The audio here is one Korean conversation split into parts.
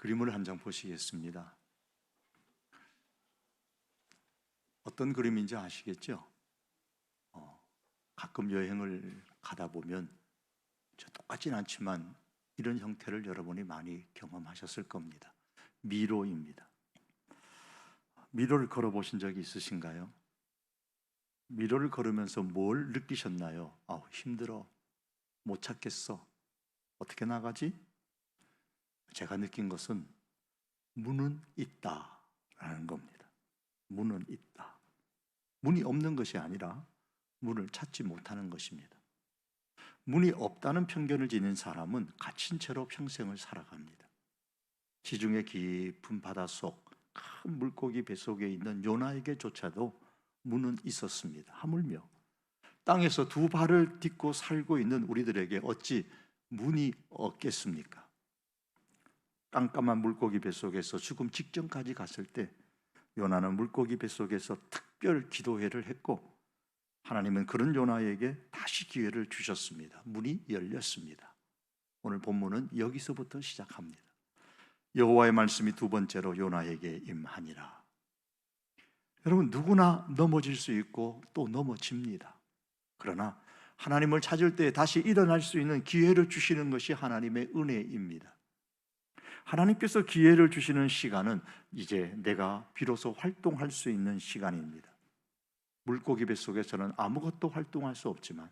그림을 한 장 보시겠습니다. 어떤 그림인지 아시겠죠? 어, 가끔 여행을 가다 보면 저 똑같진 않지만 이런 형태를 여러분이 많이 경험하셨을 겁니다. 미로입니다. 미로를 걸어 보신 적이 있으신가요? 미로를 걸으면서 뭘 느끼셨나요? 아, 힘들어. 못 찾겠어. 어떻게 나가지? 제가 느낀 것은 문은 있다라는 겁니다. 문은 있다. 문이 없는 것이 아니라 문을 찾지 못하는 것입니다. 문이 없다는 편견을 지닌 사람은 갇힌 채로 평생을 살아갑니다. 지중해 깊은 바닷속 큰 물고기 뱃속에 있는 요나에게조차도 문은 있었습니다. 하물며 땅에서 두 발을 딛고 살고 있는 우리들에게 어찌 문이 없겠습니까? 깜깜한 물고기 뱃속에서 죽음 직전까지 갔을 때 요나는 물고기 뱃속에서 특별 기도회를 했고 하나님은 그런 요나에게 다시 기회를 주셨습니다. 문이 열렸습니다. 오늘 본문은 여기서부터 시작합니다. 여호와의 말씀이 두 번째로 요나에게 임하니라. 여러분 누구나 넘어질 수 있고 또 넘어집니다. 그러나 하나님을 찾을 때 다시 일어날 수 있는 기회를 주시는 것이 하나님의 은혜입니다. 하나님께서 기회를 주시는 시간은 이제 내가 비로소 활동할 수 있는 시간입니다. 물고기 뱃속에서는 아무것도 활동할 수 없지만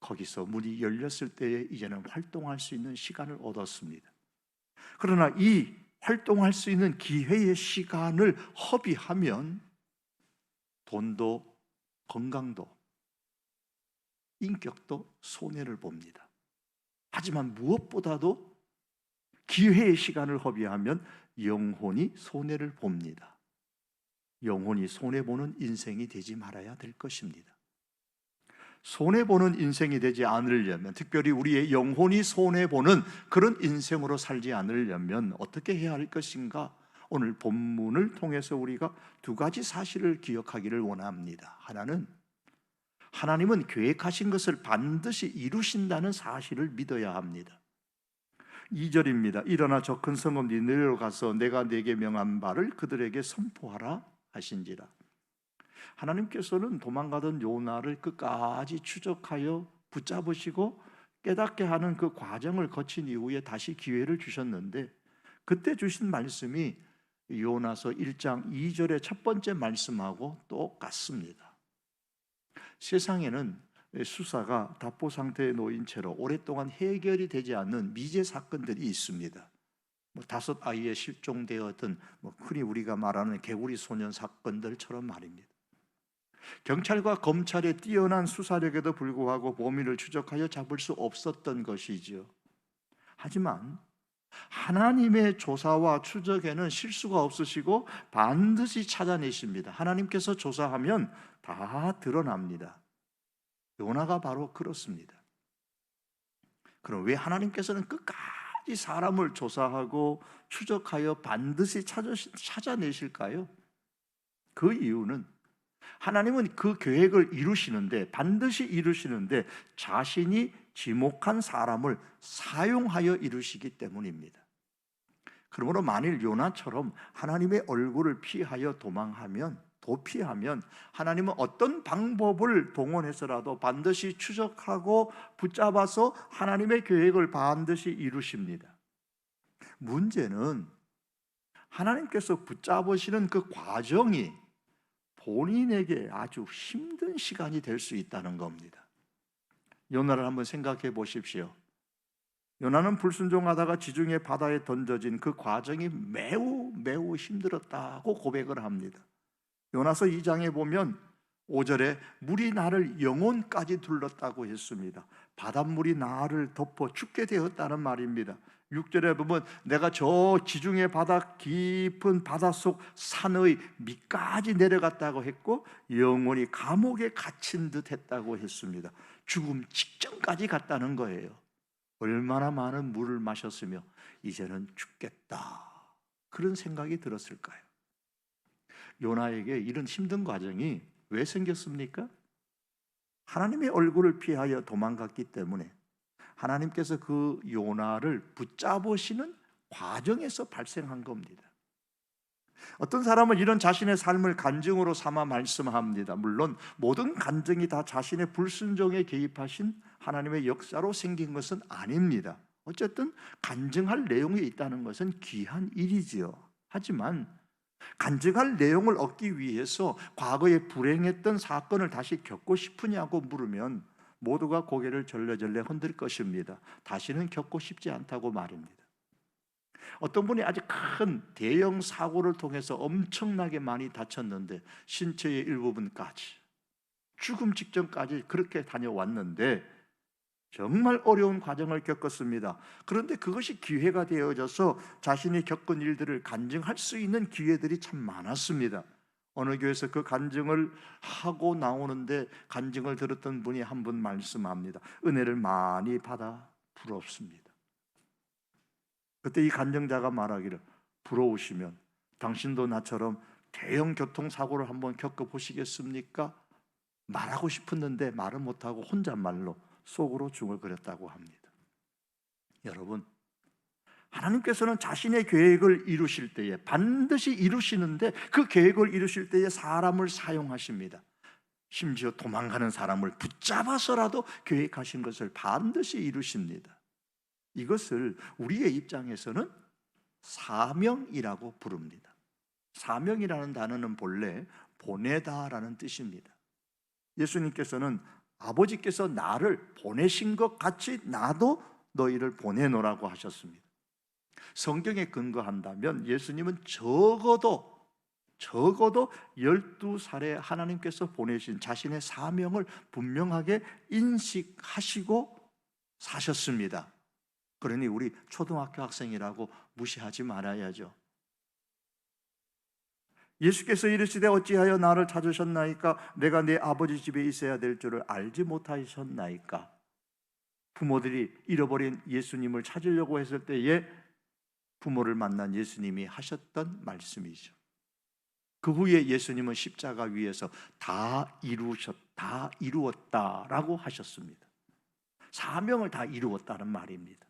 거기서 문이 열렸을 때에 이제는 활동할 수 있는 시간을 얻었습니다. 그러나 이 활동할 수 있는 기회의 시간을 허비하면 돈도 건강도 인격도 손해를 봅니다. 하지만 무엇보다도 기회의 시간을 허비하면 영혼이 손해를 봅니다. 영혼이 손해보는 인생이 되지 말아야 될 것입니다. 손해보는 인생이 되지 않으려면, 특별히 우리의 영혼이 손해보는 그런 인생으로 살지 않으려면 어떻게 해야 할 것인가? 오늘 본문을 통해서 우리가 두 가지 사실을 기억하기를 원합니다. 하나는 하나님은 계획하신 것을 반드시 이루신다는 사실을 믿어야 합니다. 2절입니다. 일어나 저 큰 성읍 니느웨로 가서 내가 내게 명한 바를 그들에게 선포하라 하신지라. 하나님께서는 도망가던 요나를 끝까지 추적하여 붙잡으시고 깨닫게 하는 그 과정을 거친 이후에 다시 기회를 주셨는데 그때 주신 말씀이 요나서 1장 2절의 첫 번째 말씀하고 똑같습니다. 세상에는 수사가 답보 상태에 놓인 채로 오랫동안 해결이 되지 않는 미제 사건들이 있습니다. 뭐 다섯 아이의 실종되었던 뭐 흔히 우리가 말하는 개구리 소년 사건들처럼 말입니다. 경찰과 검찰의 뛰어난 수사력에도 불구하고 범인을 추적하여 잡을 수 없었던 것이지요. 하지만 하나님의 조사와 추적에는 실수가 없으시고 반드시 찾아내십니다. 하나님께서 조사하면 다 드러납니다. 요나가 바로 그렇습니다. 그럼 왜 하나님께서는 끝까지 사람을 조사하고 추적하여 반드시 찾아내실까요? 그 이유는 하나님은 그 계획을 이루시는데 반드시 이루시는데 자신이 지목한 사람을 사용하여 이루시기 때문입니다. 그러므로 만일 요나처럼 하나님의 얼굴을 피하여 도망하면 도피하면 하나님은 어떤 방법을 동원해서라도 반드시 추적하고 붙잡아서 하나님의 계획을 반드시 이루십니다. 문제는 하나님께서 붙잡으시는 그 과정이 본인에게 아주 힘든 시간이 될 수 있다는 겁니다. 요나를 한번 생각해 보십시오. 요나는 불순종하다가 지중해 바다에 던져진 그 과정이 매우 매우 힘들었다고 고백을 합니다. 요나서 2장에 보면 5절에 물이 나를 영혼까지 둘렀다고 했습니다. 바닷물이 나를 덮어 죽게 되었다는 말입니다. 6절에 보면 내가 저 지중해 바다 깊은 바닷속 산의 밑까지 내려갔다고 했고 영원히 감옥에 갇힌 듯 했다고 했습니다. 죽음 직전까지 갔다는 거예요. 얼마나 많은 물을 마셨으며 이제는 죽겠다. 그런 생각이 들었을까요? 요나에게 이런 힘든 과정이 왜 생겼습니까? 하나님의 얼굴을 피하여 도망갔기 때문에 하나님께서 그 요나를 붙잡으시는 과정에서 발생한 겁니다. 어떤 사람은 이런 자신의 삶을 간증으로 삼아 말씀합니다. 물론 모든 간증이 다 자신의 불순종에 개입하신 하나님의 역사로 생긴 것은 아닙니다. 어쨌든 간증할 내용이 있다는 것은 귀한 일이지요. 하지만 간증할 내용을 얻기 위해서 과거에 불행했던 사건을 다시 겪고 싶으냐고 물으면 모두가 고개를 절레절레 흔들 것입니다. 다시는 겪고 싶지 않다고 말입니다. 어떤 분이 아주 큰 대형 사고를 통해서 엄청나게 많이 다쳤는데 신체의 일부분까지 죽음 직전까지 그렇게 다녀왔는데 정말 어려운 과정을 겪었습니다. 그런데 그것이 기회가 되어져서 자신이 겪은 일들을 간증할 수 있는 기회들이 참 많았습니다. 어느 교회에서 그 간증을 하고 나오는데 간증을 들었던 분이 한 분 말씀합니다. 은혜를 많이 받아 부럽습니다. 그때 이 간증자가 말하기를 부러우시면 당신도 나처럼 대형 교통사고를 한번 겪어보시겠습니까? 말하고 싶었는데 말을 못하고 혼잣말로 속으로 중얼거렸다고 합니다. 여러분, 하나님께서는 자신의 계획을 이루실 때에 반드시 이루시는데 그 계획을 이루실 때에 사람을 사용하십니다. 심지어 도망가는 사람을 붙잡아서라도 계획하신 것을 반드시 이루십니다. 이것을 우리의 입장에서는 사명이라고 부릅니다. 사명이라는 단어는 본래 보내다라는 뜻입니다. 예수님께서는 아버지께서 나를 보내신 것 같이 나도 너희를 보내노라고 하셨습니다. 성경에 근거한다면 예수님은 적어도 적어도 12살에 하나님께서 보내신 자신의 사명을 분명하게 인식하시고 사셨습니다. 그러니 우리 초등학교 학생이라고 무시하지 말아야죠. 예수께서 이르시되 어찌하여 나를 찾으셨나이까 내가 내 아버지 집에 있어야 될 줄을 알지 못하셨나이까 부모들이 잃어버린 예수님을 찾으려고 했을 때에 부모를 만난 예수님이 하셨던 말씀이죠. 그 후에 예수님은 십자가 위에서 다 이루셨, 다 이루었다라고 하셨습니다. 사명을 다 이루었다는 말입니다.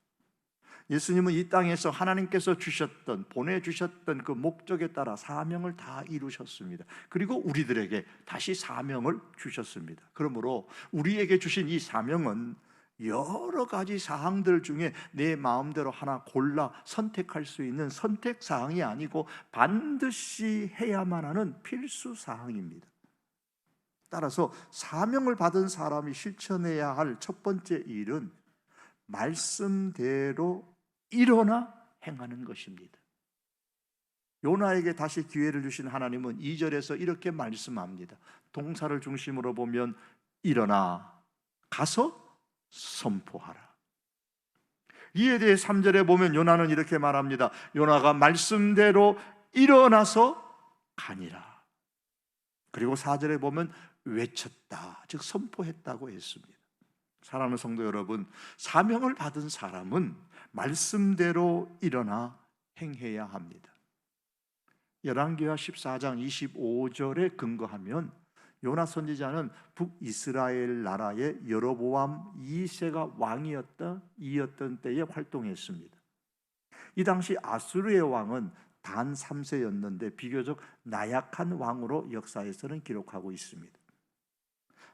예수님은 이 땅에서 하나님께서 주셨던 보내 주셨던 그 목적에 따라 사명을 다 이루셨습니다. 그리고 우리들에게 다시 사명을 주셨습니다. 그러므로 우리에게 주신 이 사명은 여러 가지 사항들 중에 내 마음대로 하나 골라 선택할 수 있는 선택 사항이 아니고 반드시 해야만 하는 필수 사항입니다. 따라서 사명을 받은 사람이 실천해야 할 첫 번째 일은 말씀대로 일어나 행하는 것입니다. 요나에게 다시 기회를 주신 하나님은 2절에서 이렇게 말씀합니다. 동사를 중심으로 보면 일어나 가서 선포하라. 이에 대해 3절에 보면 요나는 이렇게 말합니다. 요나가 말씀대로 일어나서 가니라. 그리고 4절에 보면 외쳤다. 즉 선포했다고 했습니다. 사랑하는 성도 여러분, 사명을 받은 사람은 말씀대로 일어나 행해야 합니다. 열왕기하 14장 25절에 근거하면 요나 선지자는 북이스라엘 나라의 여로보암 2세가 왕이었다 이었던 때에 활동했습니다. 이 당시 아수르의 왕은 단 3세였는데 비교적 나약한 왕으로 역사에서는 기록하고 있습니다.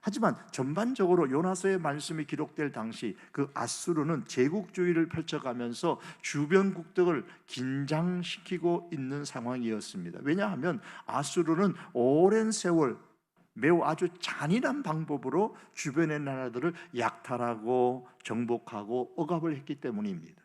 하지만 전반적으로 요나서의 말씀이 기록될 당시 그 아수르는 제국주의를 펼쳐가면서 주변 국들을 긴장시키고 있는 상황이었습니다. 왜냐하면 아수르는 오랜 세월 매우 아주 잔인한 방법으로 주변의 나라들을 약탈하고 정복하고 억압을 했기 때문입니다.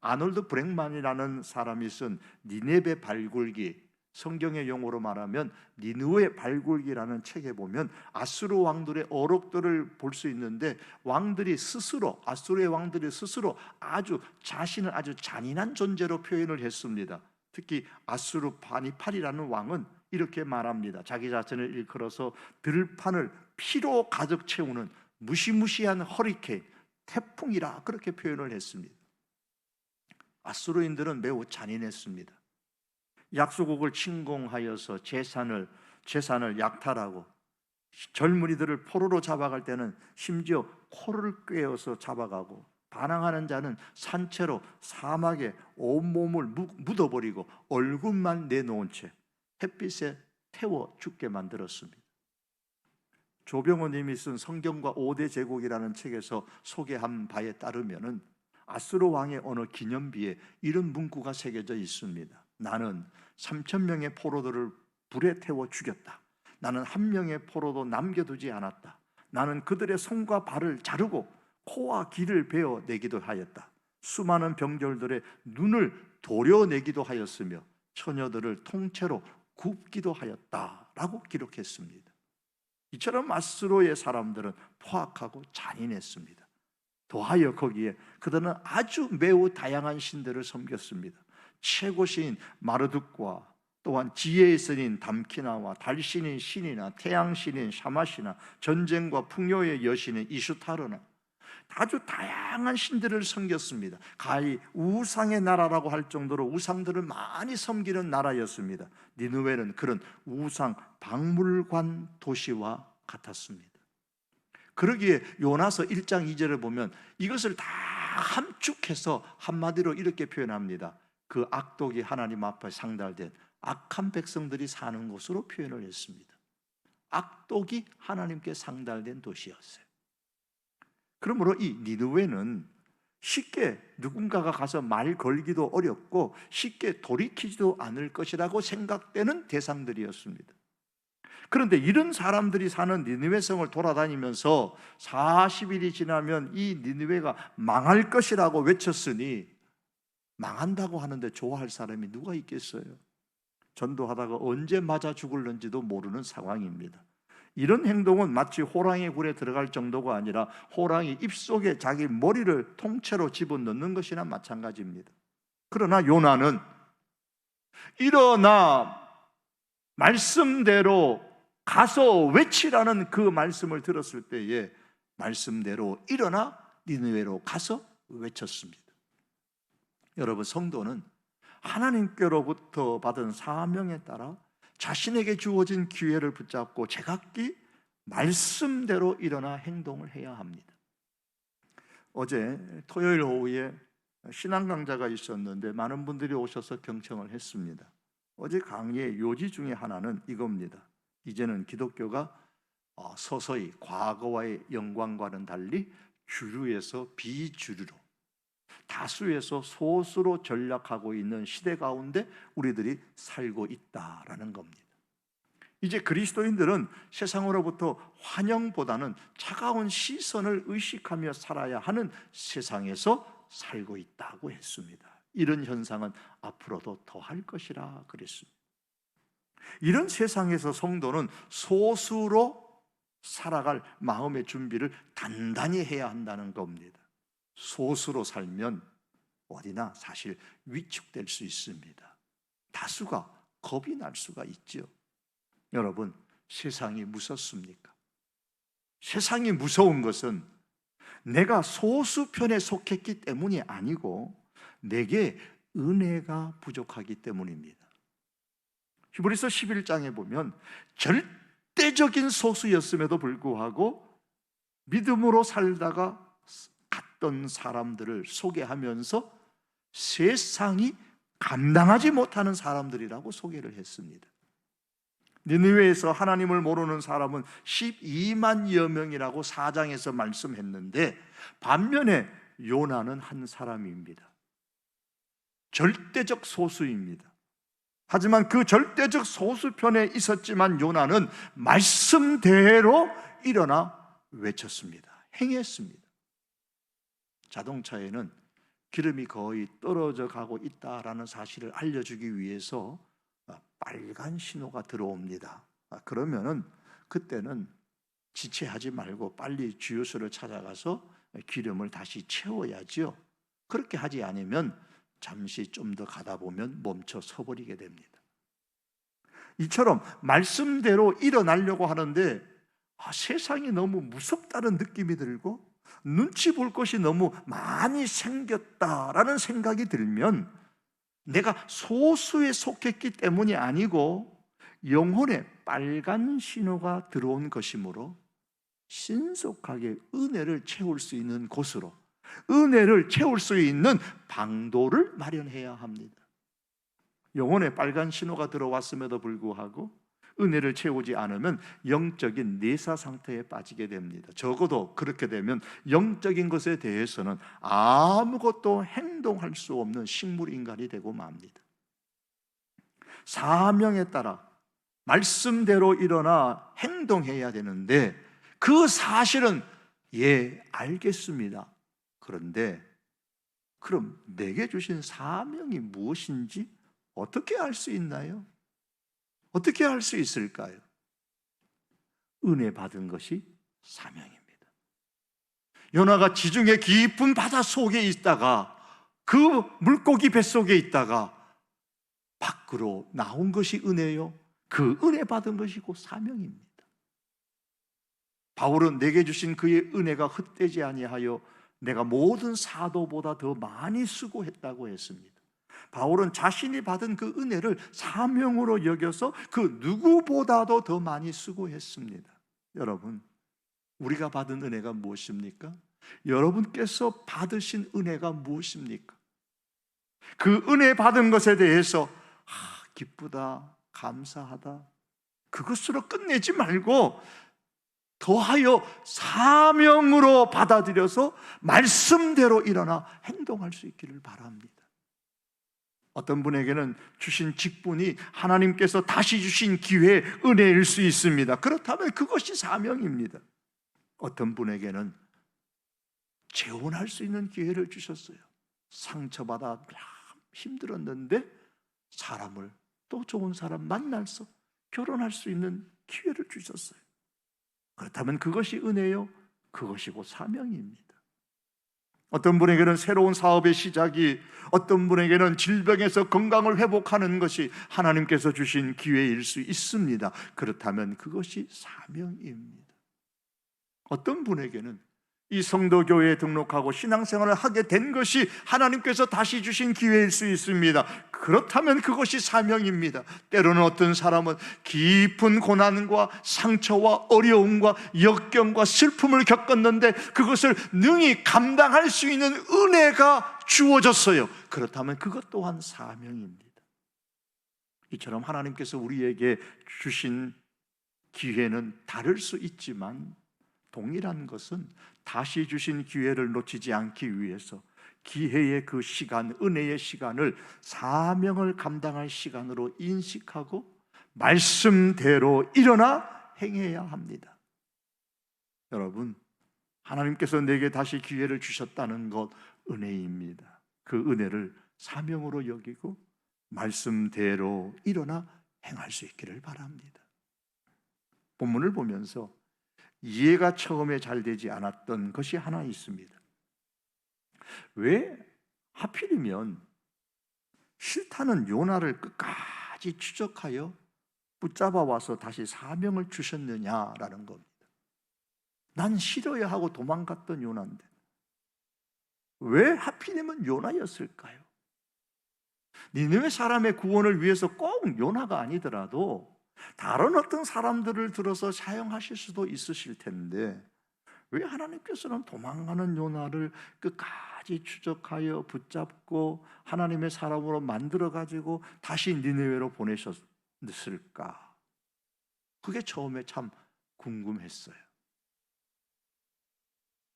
아놀드 브랭만이라는 사람이 쓴 니네베 발굴기 성경의 용어로 말하면 니누의 발굴기라는 책에 보면 아수르 왕들의 어록들을 볼 수 있는데 왕들이 스스로 아수르의 왕들이 스스로 아주 자신을 아주 잔인한 존재로 표현을 했습니다. 특히 아수르 바니팔이라는 왕은 이렇게 말합니다. 자기 자신을 일컬어서 들판을 피로 가득 채우는 무시무시한 허리케인, 태풍이라 그렇게 표현을 했습니다. 아수르인들은 매우 잔인했습니다. 약소국을 침공하여서 재산을 재산을 약탈하고 젊은이들을 포로로 잡아갈 때는 심지어 코를 꿰어서 잡아가고 반항하는 자는 산채로 사막에 온몸을 무- 묻어버리고 얼굴만 내놓은 채 햇빛에 태워 죽게 만들었습니다. 조병호님이 쓴 성경과 5대 제국이라는 책에서 소개한 바에 따르면은 아스로 왕의 어느 기념비에 이런 문구가 새겨져 있습니다. 나는 3천 명의 포로들을 불에 태워 죽였다. 나는 한 명의 포로도 남겨두지 않았다. 나는 그들의 손과 발을 자르고 코와 귀를 베어 내기도 하였다. 수많은 병졸들의 눈을 도려내기도 하였으며 처녀들을 통째로 굽기도 하였다라고 기록했습니다. 이처럼 아스로의 사람들은 포악하고 잔인했습니다. 더하여 거기에 그들은 아주 매우 다양한 신들을 섬겼습니다. 최고 신인 마르둑과 또한 지혜의 신인 담키나와 달신인 신이나 태양신인 샤마시나 전쟁과 풍요의 여신인 이슈타르나 아주 다양한 신들을 섬겼습니다. 가히 우상의 나라라고 할 정도로 우상들을 많이 섬기는 나라였습니다. 니누웨는 그런 우상 박물관 도시와 같았습니다. 그러기에 요나서 1장 2절을 보면 이것을 다 함축해서 한마디로 이렇게 표현합니다. 그 악독이 하나님 앞에 상달된 악한 백성들이 사는 곳으로 표현을 했습니다. 악독이 하나님께 상달된 도시였어요. 그러므로 이 니누웨는 쉽게 누군가가 가서 말 걸기도 어렵고 쉽게 돌이키지도 않을 것이라고 생각되는 대상들이었습니다. 그런데 이런 사람들이 사는 니느웨 성을 돌아다니면서 40일이 지나면 이 니느웨가 망할 것이라고 외쳤으니 망한다고 하는데 좋아할 사람이 누가 있겠어요? 전도하다가 언제 맞아 죽을는지도 모르는 상황입니다. 이런 행동은 마치 호랑이 굴에 들어갈 정도가 아니라 호랑이 입속에 자기 머리를 통째로 집어넣는 것이나 마찬가지입니다. 그러나 요나는 일어나 말씀대로 가서 외치라는 그 말씀을 들었을 때에 말씀대로 일어나 니느웨로 가서 외쳤습니다. 여러분 성도는 하나님께로부터 받은 사명에 따라 자신에게 주어진 기회를 붙잡고 제각기 말씀대로 일어나 행동을 해야 합니다. 어제 토요일 오후에 신앙 강좌가 있었는데 많은 분들이 오셔서 경청을 했습니다. 어제 강의의 요지 중에 하나는 이겁니다. 이제는 기독교가 어, 서서히 과거와의 영광과는 달리 주류에서 비주류로 다수에서 소수로 전락하고 있는 시대 가운데 우리들이 살고 있다라는 겁니다. 이제 그리스도인들은 세상으로부터 환영보다는 차가운 시선을 의식하며 살아야 하는 세상에서 살고 있다고 했습니다. 이런 현상은 앞으로도 더할 것이라 그랬습니다. 이런 세상에서 성도는 소수로 살아갈 마음의 준비를 단단히 해야 한다는 겁니다. 소수로 살면 어디나 사실 위축될 수 있습니다. 다수가 겁이 날 수가 있죠. 여러분, 세상이 무섭습니까? 세상이 무서운 것은 내가 소수편에 속했기 때문이 아니고 내게 은혜가 부족하기 때문입니다. 히브리서 11장에 보면 절대적인 소수였음에도 불구하고 믿음으로 살다가 갔던 사람들을 소개하면서 세상이 감당하지 못하는 사람들이라고 소개를 했습니다. 니느웨에서 하나님을 모르는 사람은 12만여 명이라고 사장에서 말씀했는데 반면에 요나는 한 사람입니다. 절대적 소수입니다. 하지만 그 절대적 소수편에 있었지만 요나는 말씀대로 일어나 외쳤습니다. 행했습니다. 자동차에는 기름이 거의 떨어져 가고 있다라는 사실을 알려주기 위해서 빨간 신호가 들어옵니다. 그러면은 그때는 지체하지 말고 빨리 주유소를 찾아가서 기름을 다시 채워야지요. 그렇게 하지 않으면 잠시 좀 더 가다 보면 멈춰 서버리게 됩니다. 이처럼 말씀대로 일어나려고 하는데 아, 세상이 너무 무섭다는 느낌이 들고 눈치 볼 것이 너무 많이 생겼다라는 생각이 들면 내가 소수에 속했기 때문이 아니고 영혼에 빨간 신호가 들어온 것이므로 신속하게 은혜를 채울 수 있는 곳으로 은혜를 채울 수 있는 방도를 마련해야 합니다. 영혼에 빨간 신호가 들어왔음에도 불구하고 은혜를 채우지 않으면 영적인 내사 상태에 빠지게 됩니다. 적어도 그렇게 되면 영적인 것에 대해서는 아무것도 행동할 수 없는 식물 인간이 되고 맙니다. 사명에 따라 말씀대로 일어나 행동해야 되는데 그 사실은 예, 알겠습니다. 그런데 그럼 내게 주신 사명이 무엇인지 어떻게 알 수 있나요? 어떻게 할 수 있을까요? 은혜 받은 것이 사명입니다. 요나가 지중해 깊은 바다 속에 있다가 그 물고기 뱃속에 있다가 밖으로 나온 것이 은혜요. 그 은혜 받은 것이 고 사명입니다. 바울은 내게 주신 그의 은혜가 헛되지 아니하여 내가 모든 사도보다 더 많이 수고했다고 했습니다. 바울은 자신이 받은 그 은혜를 사명으로 여겨서 그 누구보다도 더 많이 수고했습니다. 여러분, 우리가 받은 은혜가 무엇입니까? 여러분께서 받으신 은혜가 무엇입니까? 그 은혜 받은 것에 대해서 아, 기쁘다, 감사하다. 그것으로 끝내지 말고 더하여 사명으로 받아들여서 말씀대로 일어나 행동할 수 있기를 바랍니다. 어떤 분에게는 주신 직분이 하나님께서 다시 주신 기회의 은혜일 수 있습니다. 그렇다면 그것이 사명입니다. 어떤 분에게는 재혼할 수 있는 기회를 주셨어요. 상처받아 힘들었는데 사람을 또 좋은 사람 만나서 결혼할 수 있는 기회를 주셨어요. 그렇다면 그것이 은혜요? 그것이 곧 사명입니다. 어떤 분에게는 새로운 사업의 시작이, 어떤 분에게는 질병에서 건강을 회복하는 것이 하나님께서 주신 기회일 수 있습니다. 그렇다면 그것이 사명입니다. 어떤 분에게는 이 성도교회에 등록하고 신앙생활을 하게 된 것이 하나님께서 다시 주신 기회일 수 있습니다. 그렇다면 그것이 사명입니다. 때로는 어떤 사람은 깊은 고난과 상처와 어려움과 역경과 슬픔을 겪었는데 그것을 능히 감당할 수 있는 은혜가 주어졌어요. 그렇다면 그것 또한 사명입니다. 이처럼 하나님께서 우리에게 주신 기회는 다를 수 있지만 동일한 것은 다시 주신 기회를 놓치지 않기 위해서 기회의 그 시간, 은혜의 시간을 사명을 감당할 시간으로 인식하고 말씀대로 일어나 행해야 합니다. 여러분, 하나님께서 내게 다시 기회를 주셨다는 것 은혜입니다. 그 은혜를 사명으로 여기고 말씀대로 일어나 행할 수 있기를 바랍니다. 본문을 보면서 이해가 처음에 잘 되지 않았던 것이 하나 있습니다. 왜 하필이면 싫다는 요나를 끝까지 추적하여 붙잡아 와서 다시 사명을 주셨느냐라는 겁니다. 난 싫어야 하고 도망갔던 요나인데 왜 하필이면 요나였을까요? 니느웨 사람의 구원을 위해서 꼭 요나가 아니더라도 다른 어떤 사람들을 들어서 사용하실 수도 있으실 텐데 왜 하나님께서는 도망가는 요나를 끝까지 추적하여 붙잡고 하나님의 사람으로 만들어 가지고 다시 니네웨로 보내셨을까? 그게 처음에 참 궁금했어요.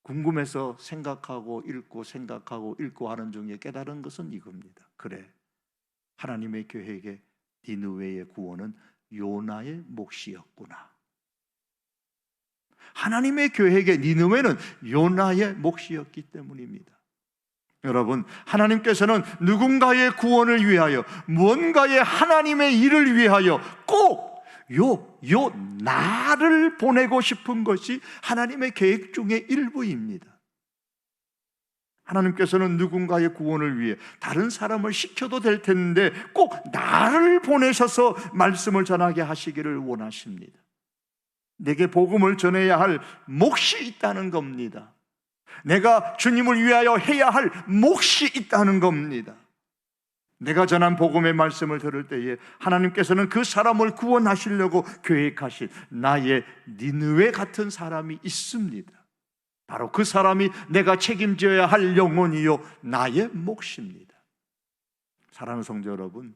궁금해서 생각하고 읽고 생각하고 읽고 하는 중에 깨달은 것은 이겁니다. 그래. 하나님의 계획에 니느웨의 구원은 요나의 몫이었구나. 하나님의 계획에 니느웨는 요나의 몫이었기 때문입니다. 여러분, 하나님께서는 누군가의 구원을 위하여 무언가의 하나님의 일을 위하여 꼭 요, 요, 나를 보내고 싶은 것이 하나님의 계획 중의 일부입니다. 하나님께서는 누군가의 구원을 위해 다른 사람을 시켜도 될 텐데 꼭 나를 보내셔서 말씀을 전하게 하시기를 원하십니다. 내게 복음을 전해야 할 몫이 있다는 겁니다. 내가 주님을 위하여 해야 할 몫이 있다는 겁니다. 내가 전한 복음의 말씀을 들을 때에 하나님께서는 그 사람을 구원하시려고 계획하신 나의 니느웨 같은 사람이 있습니다. 바로 그 사람이 내가 책임져야 할 영혼이요 나의 몫입니다. 사랑하는 성도 여러분,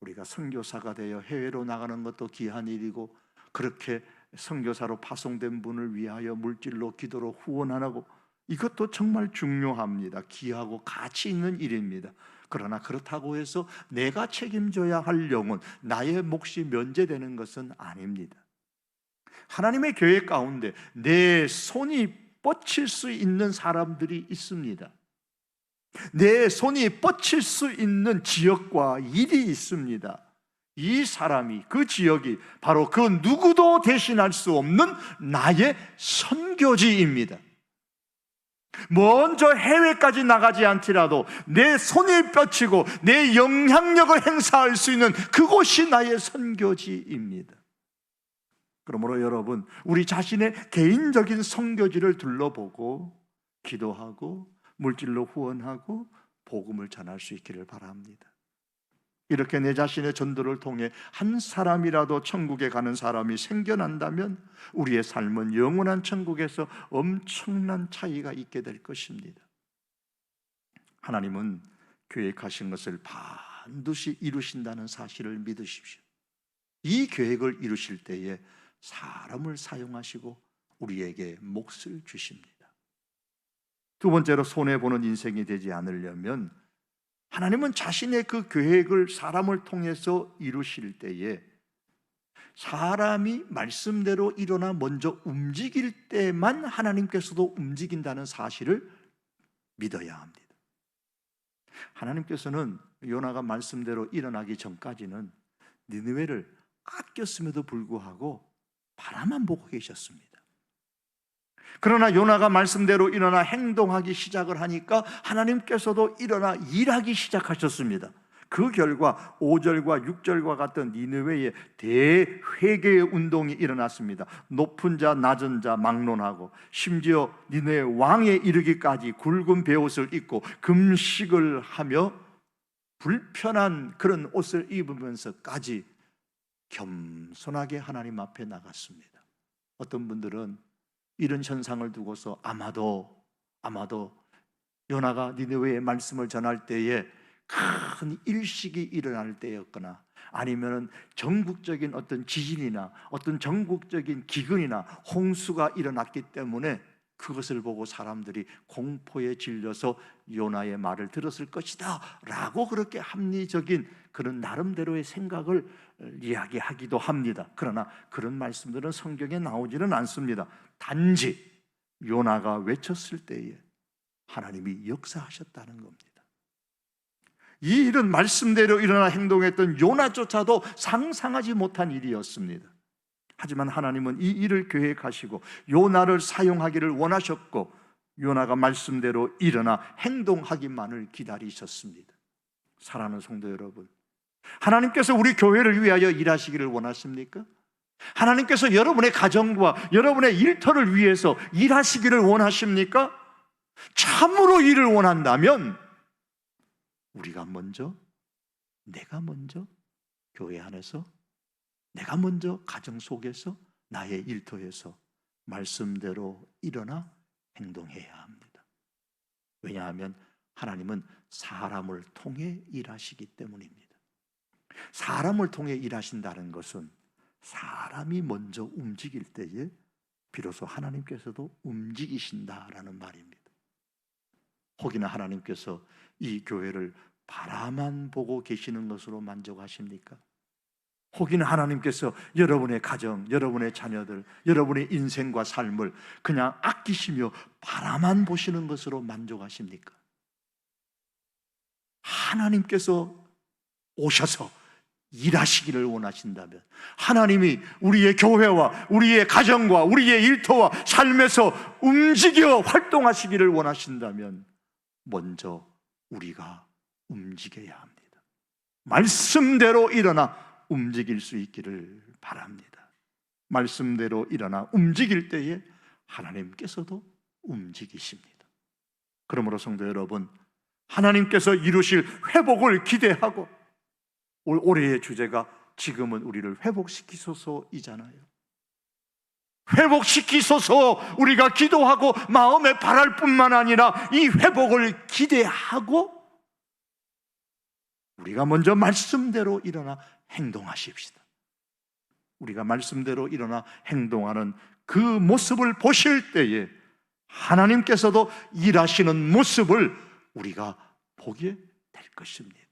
우리가 선교사가 되어 해외로 나가는 것도 귀한 일이고 그렇게 선교사로 파송된 분을 위하여 물질로 기도로 후원하고 이것도 정말 중요합니다. 귀하고 가치 있는 일입니다. 그러나 그렇다고 해서 내가 책임져야 할 영혼, 나의 몫이 면제되는 것은 아닙니다. 하나님의 교회 가운데 내 손이 뻗칠 수 있는 사람들이 있습니다. 내 손이 뻗칠 수 있는 지역과 일이 있습니다. 이 사람이 그 지역이 바로 그 누구도 대신할 수 없는 나의 선교지입니다. 먼저 해외까지 나가지 않더라도 내 손이 뻗치고 내 영향력을 행사할 수 있는 그곳이 나의 선교지입니다. 그러므로 여러분, 우리 자신의 개인적인 선교지를 둘러보고 기도하고 물질로 후원하고 복음을 전할 수 있기를 바랍니다. 이렇게 내 자신의 전도를 통해 한 사람이라도 천국에 가는 사람이 생겨난다면 우리의 삶은 영원한 천국에서 엄청난 차이가 있게 될 것입니다. 하나님은 계획하신 것을 반드시 이루신다는 사실을 믿으십시오. 이 계획을 이루실 때에 사람을 사용하시고 우리에게 몫을 주십니다. 두 번째로 손해보는 인생이 되지 않으려면 하나님은 자신의 그 계획을 사람을 통해서 이루실 때에 사람이 말씀대로 일어나 먼저 움직일 때만 하나님께서도 움직인다는 사실을 믿어야 합니다. 하나님께서는 요나가 말씀대로 일어나기 전까지는 니느웨를 아꼈음에도 불구하고 바라만 보고 계셨습니다. 그러나 요나가 말씀대로 일어나 행동하기 시작을 하니까 하나님께서도 일어나 일하기 시작하셨습니다. 그 결과 5절과 6절과 같은 니느웨의 대회개의 운동이 일어났습니다. 높은 자, 낮은 자 막론하고 심지어 니느웨 왕에 이르기까지 굵은 베옷을 입고 금식을 하며 불편한 그런 옷을 입으면서까지 겸손하게 하나님 앞에 나갔습니다. 어떤 분들은 이런 현상을 두고서 아마도 아마도 요나가 니느웨의 말씀을 전할 때에 큰 일식이 일어날 때였거나 아니면은 전국적인 어떤 지진이나 어떤 전국적인 기근이나 홍수가 일어났기 때문에 그것을 보고 사람들이 공포에 질려서 요나의 말을 들었을 것이다 라고 그렇게 합리적인 그런 나름대로의 생각을 이야기하기도 합니다. 그러나 그런 말씀들은 성경에 나오지는 않습니다. 단지 요나가 외쳤을 때에 하나님이 역사하셨다는 겁니다. 이 일은 말씀대로 일어나 행동했던 요나조차도 상상하지 못한 일이었습니다. 하지만 하나님은 이 일을 계획하시고 요나를 사용하기를 원하셨고 요나가 말씀대로 일어나 행동하기만을 기다리셨습니다. 사랑하는 성도 여러분, 하나님께서 우리 교회를 위하여 일하시기를 원하십니까? 하나님께서 여러분의 가정과 여러분의 일터를 위해서 일하시기를 원하십니까? 참으로 일을 원한다면 우리가 먼저 내가 먼저 교회 안에서 내가 먼저 가정 속에서 나의 일터에서 말씀대로 일어나 행동해야 합니다. 왜냐하면 하나님은 사람을 통해 일하시기 때문입니다. 사람을 통해 일하신다는 것은 사람이 먼저 움직일 때에 비로소 하나님께서도 움직이신다라는 말입니다. 혹이나 하나님께서 이 교회를 바라만 보고 계시는 것으로 만족하십니까? 혹이나 하나님께서 여러분의 가정, 여러분의 자녀들, 여러분의 인생과 삶을 그냥 아끼시며 바라만 보시는 것으로 만족하십니까? 하나님께서 오셔서 일하시기를 원하신다면 하나님이 우리의 교회와 우리의 가정과 우리의 일터와 삶에서 움직여 활동하시기를 원하신다면 먼저 우리가 움직여야 합니다. 말씀대로 일어나 움직일 수 있기를 바랍니다. 말씀대로 일어나 움직일 때에 하나님께서도 움직이십니다. 그러므로 성도 여러분, 하나님께서 이루실 회복을 기대하고 올 올해의 주제가 지금은 우리를 회복시키소서이잖아요. 회복시키소서 우리가 기도하고 마음에 바랄 뿐만 아니라 이 회복을 기대하고 우리가 먼저 말씀대로 일어나 행동하십시다. 우리가 말씀대로 일어나 행동하는 그 모습을 보실 때에 하나님께서도 일하시는 모습을 우리가 보게 될 것입니다.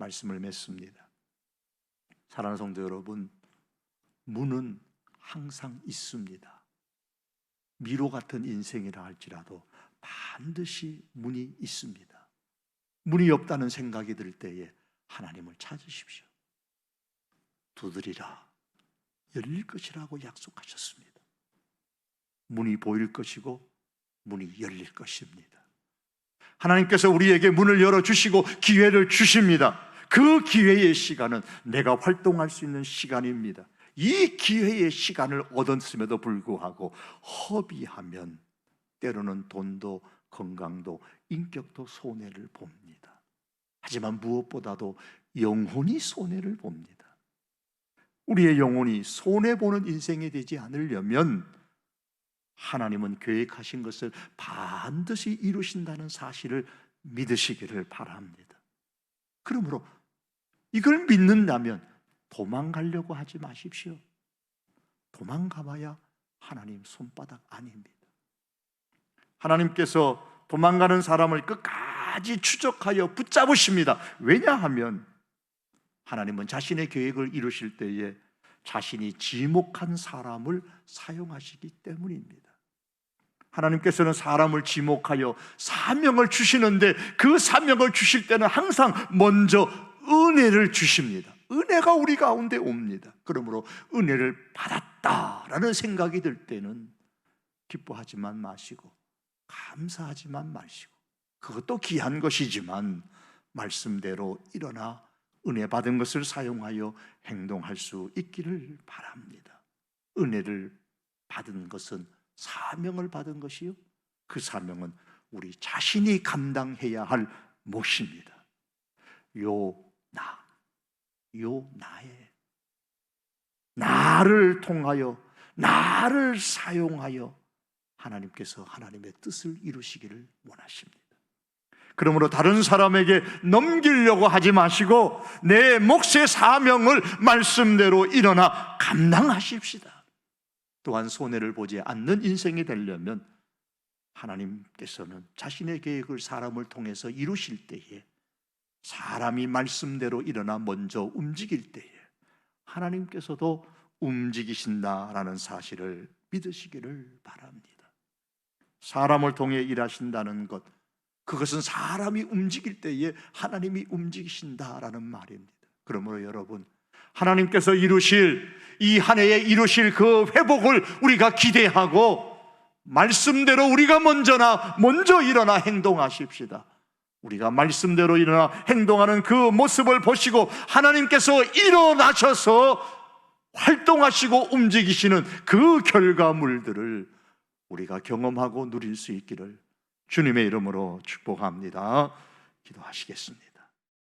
말씀을 맺습니다. 사랑하는 성도 여러분, 문은 항상 있습니다. 미로 같은 인생이라 할지라도 반드시 문이 있습니다. 문이 없다는 생각이 들 때에 하나님을 찾으십시오. 두드리라 열릴 것이라고 약속하셨습니다. 문이 보일 것이고 문이 열릴 것입니다. 하나님께서 우리에게 문을 열어 주시고 기회를 주십니다. 그 기회의 시간은 내가 활동할 수 있는 시간입니다. 이 기회의 시간을 얻었음에도 불구하고 허비하면 때로는 돈도 건강도 인격도 손해를 봅니다. 하지만 무엇보다도 영혼이 손해를 봅니다. 우리의 영혼이 손해 보는 인생이 되지 않으려면 하나님은 계획하신 것을 반드시 이루신다는 사실을 믿으시기를 바랍니다. 그러므로 이걸 믿는다면 도망가려고 하지 마십시오. 도망가봐야 하나님 손바닥 아닙니다. 하나님께서 도망가는 사람을 끝까지 추적하여 붙잡으십니다. 왜냐하면 하나님은 자신의 계획을 이루실 때에 자신이 지목한 사람을 사용하시기 때문입니다. 하나님께서는 사람을 지목하여 사명을 주시는데 그 사명을 주실 때는 항상 먼저 은혜를 주십니다. 은혜가 우리 가운데 옵니다. 그러므로 은혜를 받았다라는 생각이 들 때는 기뻐하지만 마시고 감사하지만 마시고 그것도 귀한 것이지만 말씀대로 일어나 은혜 받은 것을 사용하여 행동할 수 있기를 바랍니다. 은혜를 받은 것은 사명을 받은 것이요. 그 사명은 우리 자신이 감당해야 할 몫입니다. 요 나, 요 나의 나를 통하여 나를 사용하여 하나님께서 하나님의 뜻을 이루시기를 원하십니다. 그러므로 다른 사람에게 넘기려고 하지 마시고 내 몫의 사명을 말씀대로 일어나 감당하십시다. 또한 손해를 보지 않는 인생이 되려면 하나님께서는 자신의 계획을 사람을 통해서 이루실 때에 사람이 말씀대로 일어나 먼저 움직일 때에 하나님께서도 움직이신다라는 사실을 믿으시기를 바랍니다. 사람을 통해 일하신다는 것, 그것은 사람이 움직일 때에 하나님이 움직이신다라는 말입니다. 그러므로 여러분, 하나님께서 이루실 이 한 해에 이루실 그 회복을 우리가 기대하고 말씀대로 우리가 먼저나 먼저 일어나 행동하십시다. 우리가 말씀대로 일어나 행동하는 그 모습을 보시고 하나님께서 일어나셔서 활동하시고 움직이시는 그 결과물들을 우리가 경험하고 누릴 수 있기를 주님의 이름으로 축복합니다. 기도하시겠습니다.